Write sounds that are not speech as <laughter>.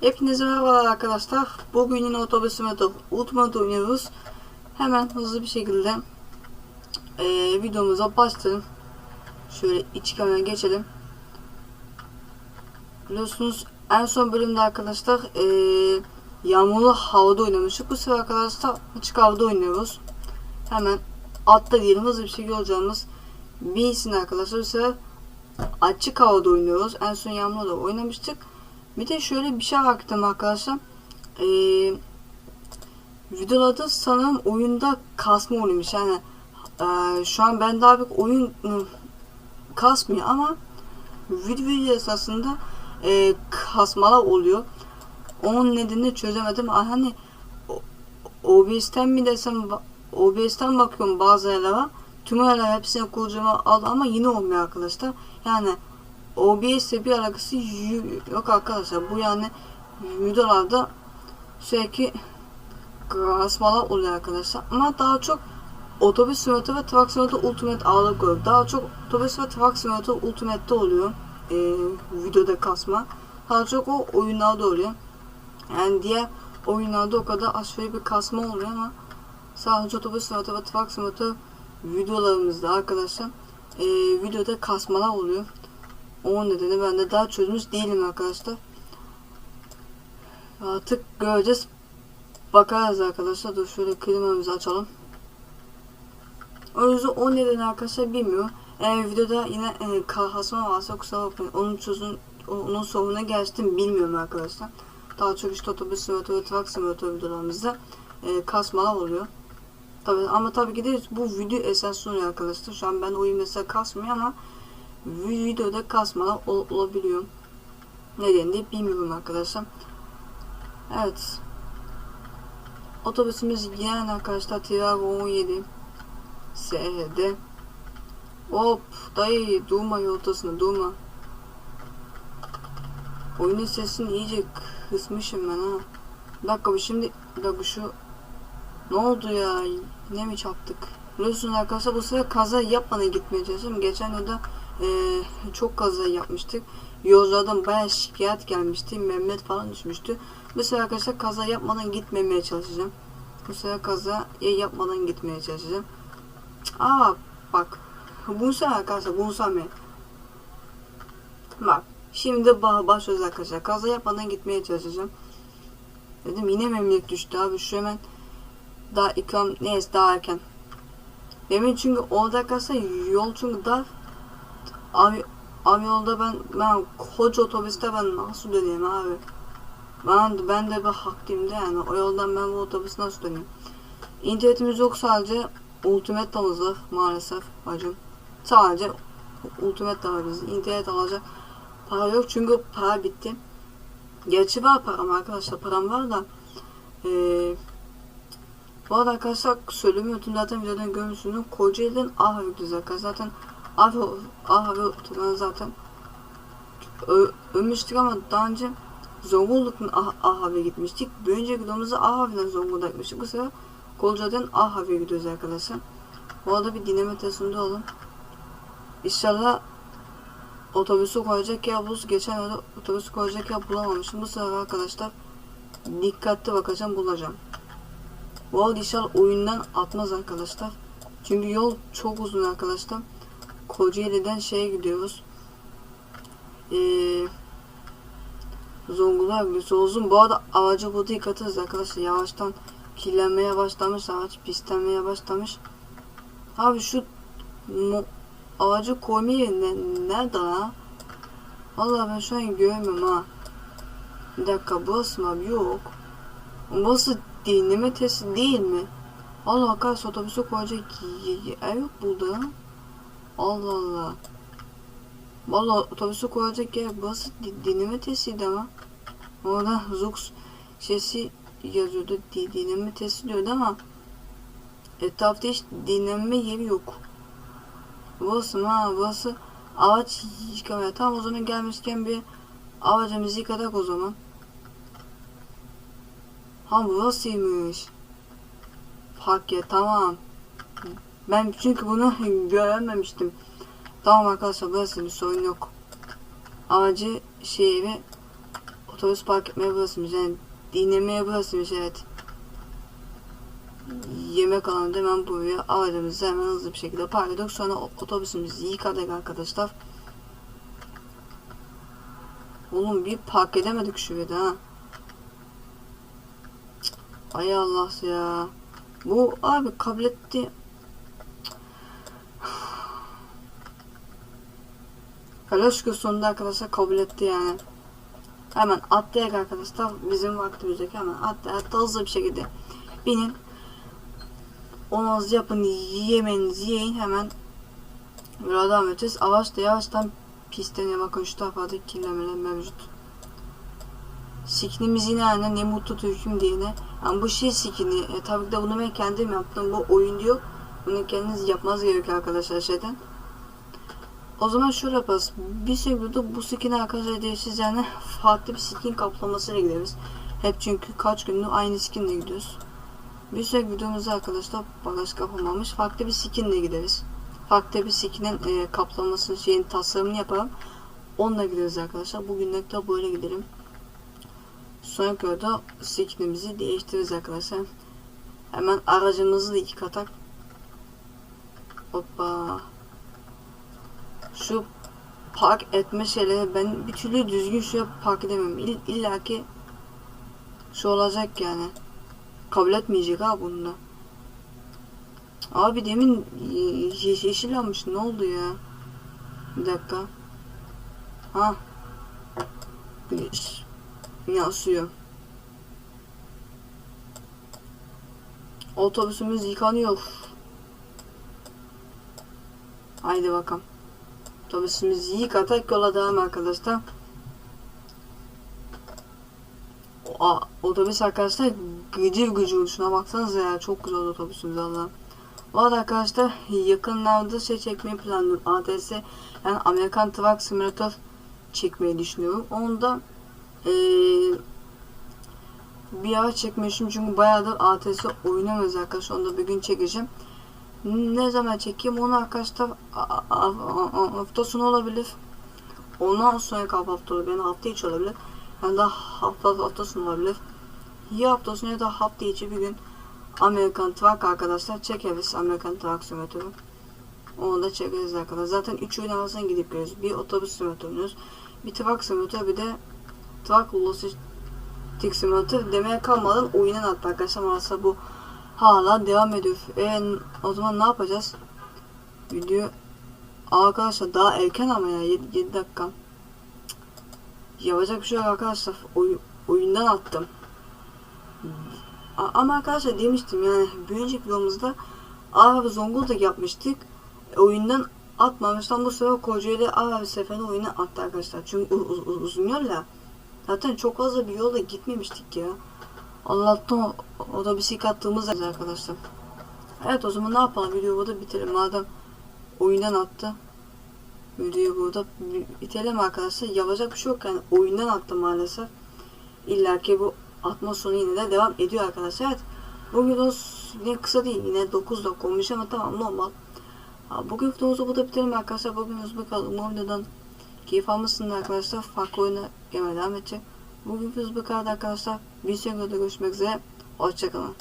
Hepinize merhabalar arkadaşlar. Bugün yine otobüs metal Ultimate. Hemen hızlı bir şekilde eee videomuza başlayalım. Şöyle iç kameraya geçelim. Biliyorsunuz en son bölümde arkadaşlar eee yağmurlu havada oynamıştık. Bu sefer arkadaşlar açık havada oynuyoruz. Hemen atla diyelim hızlı bir şekilde olacağımız bilsin arkadaşlar. Bu sefer açık havada oynuyoruz. En son yağmurda oynamıştık. Bir de şöyle bir şey baktım arkadaşlar. Ee, videolarda sanırım oyunda kasma oluyormuş. Yani e, şu an bende abi oyun ı, kasmıyor ama video esasında e, kasmalar oluyor. Onun nedenini çözemedim. Ah, Hani OBS'ten mi desem OBS'ten bakıyorum bazı yerlere. Tüm yerler hepsini kurcama al ama yine olmuyor arkadaşlar. Yani OBS ile bir alakası yok arkadaşlar. Bu yani videolarda sürekli kasmalar oluyor arkadaşlar. Ama daha çok otobüs simülatörü ve truck simülatörü ultimate ağırlık oluyor. Daha çok otobüs ve truck simülatörü ultimate'de oluyor. Ee, videoda kasma. Daha çok o oyunlarda oluyor. Yani diğer oyunlarda o kadar aşırı bir kasma oluyor ama sadece otobüs simülatörü ve truck simülatörü videolarımızda arkadaşlar ee, videoda kasmalar oluyor. O nedeni ben de daha çözmüş değilim arkadaşlar. Artık göreceğiz. Bakarız arkadaşlar. Dur şöyle klimamızı açalım. O yüzden o nedeni arkadaşlar bilmiyorum. Eğer videoda yine e, kasma varsa kusura bakmayın. Onun çözüm onun sorununa geçtim bilmiyorum arkadaşlar. Daha çok işte otobüs simülatörü, truck simülatörü videolarımızda e, kasmalar oluyor. Tabii ama tabii ki de bu video esas oluyor arkadaşlar. Şu an ben oyun mesela kasmıyor ama videoda kasmalar ol- olabiliyor. Nedeni de bilmiyorum arkadaşlar. Evet. Otobüsümüz yani arkadaşlar Triago 17 SHD. Hop dayı durma yol ortasında durma. Oyunun sesini iyice kısmışım ben ha. Bir dakika bu şimdi bir dakika şu ne oldu ya? Ne mi çarptık? Biliyorsunuz arkadaşlar bu sefer kaza yapmadan gitmeye çalışıyorum. Geçen yılda eee, çok kaza yapmıştık. Yolculardan bayağı şikayet gelmişti. Mehmet falan düşmüştü. Bu sefer arkadaşlar kaza yapmadan gitmemeye çalışacağım. Bu sefer kaza yapmadan gitmeye çalışacağım. Aa bak. Bu sefer arkadaşlar bunu sanmayın. Bak. Şimdi ba- başlıyoruz arkadaşlar. Kaza yapmadan gitmeye çalışacağım. Dedim yine memleket düştü abi. Şu hemen daha ikram neyse daha erken. Demin çünkü orada arkadaşlar yol çünkü dar. Abi abi yolda ben ben koca otobüste ben nasıl döneyim abi? Ben ben de bir haklıyım da yani o yoldan ben bu otobüse nasıl döneyim? İnternetimiz yok sadece Ultimate var maalesef bacım. Sadece Ultimate var bizim. İnternet alacak para yok çünkü para bitti. Gerçi var param arkadaşlar param var da eee bu arada arkadaşlar söylemiyordum zaten videodan görmüşsünüz. Kocaeli'den gidiyoruz arkadaşlar. Zaten Ahava, Ahava oturan zaten ö, ölmüştük ama daha önce Zonguldak'tan Ah- Ahava'ya gitmiştik. Bir önceki videomuzda Ahava'dan Zonguldak'a gitmiştik. Bu sefer Kolca'dan Ahava'ya gidiyoruz arkadaşlar. Bu arada bir dinleme testinde olun. İnşallah otobüsü koyacak yer buluruz. Geçen yılda otobüsü koyacak yer bulamamışım. Bu sefer arkadaşlar dikkatli bakacağım bulacağım. Bu arada inşallah oyundan atmaz arkadaşlar. Çünkü yol çok uzun arkadaşlar. Kocaeli'den şeye gidiyoruz. Ee, Zonguldak gidiyoruz. Uzun. Bu arada aracı burada yıkatırız arkadaşlar. Yavaştan kirlenmeye başlamış. Araç pislenmeye başlamış. Abi şu aracı koyma yeri ne, nerede ha? Vallahi ben şu an görmüyorum ha. Bir dakika burası mı abi? Yok. Burası dinleme testi değil mi? Allah kahretsin otobüse koyacak yer yok burada. Allah Allah. Vallahi otobüse koyacak yer di- dinleme testiydi ama. Orada Zux sesi yazıyordu. Di- dinleme testi diyordu ama etrafta hiç dinlenme yeri yok. Burası ha? Burası araç yıkamaya. Tamam o zaman gelmişken bir aracımızı yıkadık o zaman. Ha burasıymış. Fark ya tamam. Ben çünkü bunu <laughs> görememiştim. Tamam arkadaşlar burası bir sorun yok. Aracı şey ve otobüs park etmeye burasıymış. Yani dinlemeye burasıymış evet. Yemek alanında hemen buraya aracımızı hemen hızlı bir şekilde park ediyoruz. Sonra otobüsümüzü yıkadık arkadaşlar. Oğlum bir park edemedik şuraya da ha. Ay Allah ya. Bu abi kabul etti. Helal şükür sonunda arkadaşlar kabul etti yani. Hemen atlayak arkadaşlar. Bizim vaktimiz yok. Hemen atla, atla hızlı bir şekilde binin. Onu hızlı yapın. Yemeğinizi yiyin. Hemen Böyle devam edeceğiz. Avaç da yavaştan pisleniyor. Bakın şu tarafa da kirlemeler mevcut. Siknimiz yine aynı. Ne mutlu Türk'üm diyene. Yani bu şey sikini. E, tabii ki de bunu ben kendim yaptım. Bu oyun yok. Bunu kendiniz yapmanız gerekiyor arkadaşlar şeyden. O zaman şöyle yaparız. Bir sebebi bu skin arkadaşlar değişsiz yani farklı bir skin kaplamasıyla gideriz. Hep çünkü kaç gündür aynı skinle gidiyoruz. Bir sonraki videomuzda arkadaşlar bagaj kapamamış farklı bir skinle gideriz. Farklı bir skinin e, kaplamasını şeyin tasarımını yapalım. Onunla gideriz arkadaşlar. Bugünlük de böyle gidelim. Sonraki videoda skinimizi değiştiririz arkadaşlar. Hemen aracımızı da iki katak. Hoppa. Şu park etme şeyleri ben bir türlü düzgün şuraya park edemem. İll, illa ki şu olacak yani. Kabul etmeyecek ha bunu. Abi demin ye- ye- yeşil almış ne oldu ya? Bir dakika. Ha. Yansıyor. Otobüsümüz yıkanıyor. Haydi bakalım. Otobüsümüzü yıkatak yola devam arkadaşlar. O, otobüs arkadaşlar gıcır gıcır şuna baksanıza ya çok güzel otobüsümüz valla. Bu arada arkadaşlar yakınlarda şey çekmeyi planlıyorum. ATS yani Amerikan Truck Simulator çekmeyi düşünüyorum. Onu da eee bir ara çekmişim çünkü bayağıdır ATS oynamıyoruz arkadaşlar. Onu da bir gün çekeceğim. Ne zaman çekeyim onu arkadaşlar hafta sonu olabilir. Ondan sonra hafta olabilir. Yani hafta içi olabilir. Yani da hafta hafta sonu olabilir. Ya hafta sonu ya da hafta içi bir gün Amerikan Truck arkadaşlar çekeriz. Amerikan Truck simülatörü. Onu da çekeriz arkadaşlar. Zaten 3 oyun arasına gidip geliyoruz. Bir otobüs simülatörümüz, bir truck simülatörü, bir de truck lojistik simülatör demeye kalmadan oyunun hatta arkadaşlar maalesef bu hala devam ediyor. E, o zaman ne yapacağız? Video arkadaşlar daha erken ama ya 7, 7 dakika. Yapacak bir şey yok arkadaşlar. Oy, oyundan attım. A- ama arkadaşlar demiştim yani bir önceki videomuzda Ağrı Zonguldak yapmıştık. E, oyundan atmamıştan bu sefer Kocaeli Ağrı seferinde oyuna attı arkadaşlar. Çünkü u- u- u- uzun yol. Zaten çok fazla bir yolda gitmemiştik ya. Allah'tan o, o da bisiklet attığımız arkadaşlar. Evet o zaman ne yapalım videoyu burada bitirelim madem oyundan attı. Videoyu burada bi- bitirelim arkadaşlar. Yapacak bir şey yok yani oyundan attı maalesef. İlla ki bu atma sonu yine de devam ediyor arkadaşlar. Evet. Bu video yine kısa değil yine 9 dakika olmuş ama tamam normal. Bugün videomuzu burada bitirelim arkadaşlar. Bugün bu kadar. Umarım videodan keyif almışsınız arkadaşlar. Farklı oyuna gelmeye devam edecek. Bugün videomuz bu kadar arkadaşlar. Bir sonraki videoda görüşmek üzere. Hoşçakalın.